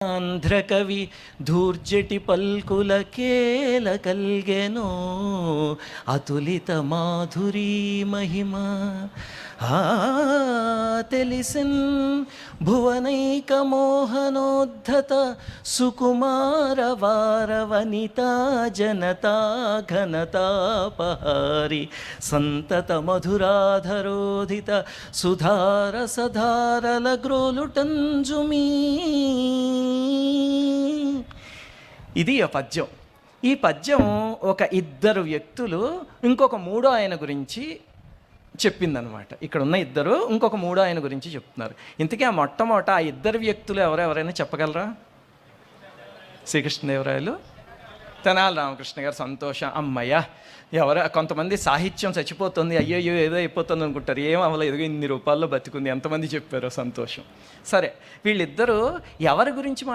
ఆంధ్రకవి ధూర్జటి పల్కుల కేల కల్గెనో అతులిత మాధురీ మహిమ. ఆ తెలిసిన్ భువనైక మోహనోద్ధత సుకుమార వార వనితా జనతా ఘనతాపహారి సంతత మధురాధరోధిత సుధార సధారల గ్రోలుటంజుమీ ఇది ఆ పద్యం. ఈ పద్యం ఒక ఇద్దరు వ్యక్తులు ఇంకొక మూడో ఆయన గురించి చెప్పిందనమాట. ఇక్కడ ఉన్న ఇద్దరు ఇంకొక మూడో ఆయన గురించి చెప్తున్నారు. ఇంతకీ ఆ మొట్టమొదట ఆ ఇద్దరు వ్యక్తులు ఎవరెవరైనా చెప్పగలరా? శ్రీకృష్ణదేవరాయలు తెనాలి రామకృష్ణ గారు సంతోషం అమ్మయ్య ఎవరు కొంతమంది సాహిత్యం చచ్చిపోతుంది అయ్యయ్యో ఏదో అయిపోతుంది అనుకుంటారు. ఏం అవ్వలేదు ఇన్ని రూపాల్లో బతికుంది ఎంతమంది చెప్పారో సంతోషం. సరే వీళ్ళిద్దరూ ఎవరి గురించి